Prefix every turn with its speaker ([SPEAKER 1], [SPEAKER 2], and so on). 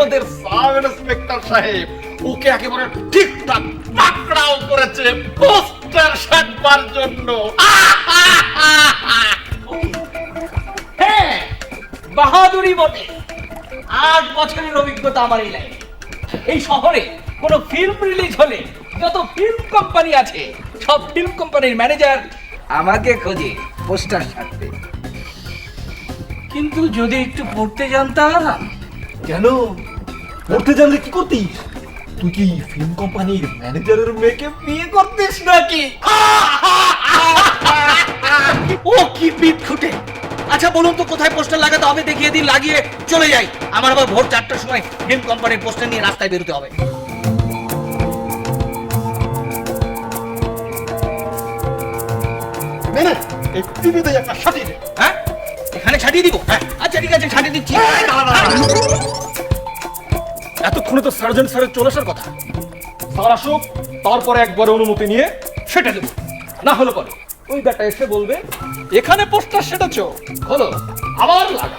[SPEAKER 1] আমাদের sub inspector সাহেব ওকে একেবারে ঠিকঠাক পাকড়াও করেছে পোস্টার সাজবার জন্য।
[SPEAKER 2] হ্যাঁ বাহাদুরি বটে। আট বছরের অভিজ্ঞতা আমার এই লাইনে এই শহরে কোনো ফিল্ম রিলিজ হলে যত ফিল্ম কোম্পানি আছে, সব ফিল্ম কোম্পানির ম্যানেজার আমাকে খোঁজে, পোস্টার সাজতে কিন্তু যদি একটু পড়তে জানতাম
[SPEAKER 3] কেন? পড়তে জানলে কি করতিস? তুই কি ফিল্ম কোম্পানির ম্যানেজারের মেয়েকে বিয়ে করতিস নাকি?
[SPEAKER 2] ও কি পিট খুঁটে? আচ্ছা বলুন তো কোথায় পোস্টার লাগাতে হবে? দেখিয়ে দিন লাগিয়ে চলে যাই। আমার আবার ভোর চারটার সময় ফিল্ম কোম্পানির পোস্টার নিয়ে রাস্তায় বেরোতে হবে।
[SPEAKER 1] মেনে এই টিভিতে একটা সাজিয়ে
[SPEAKER 2] হ্যাঁ? ছাড়িয়ে দিব। আচ্ছা ঠিক আছে ছাড়িয়ে দিচ্ছি।
[SPEAKER 3] এতক্ষণে তো সার্জন স্যারের চলে আসার কথা। স্যার আসুক তারপরে একবার অনুমতি নিয়ে সেটা দেব না হলো পরে। ওই ব্যাটা এসে বলবে এখানে পোস্টার সেটাছ। হলো আবার লাগা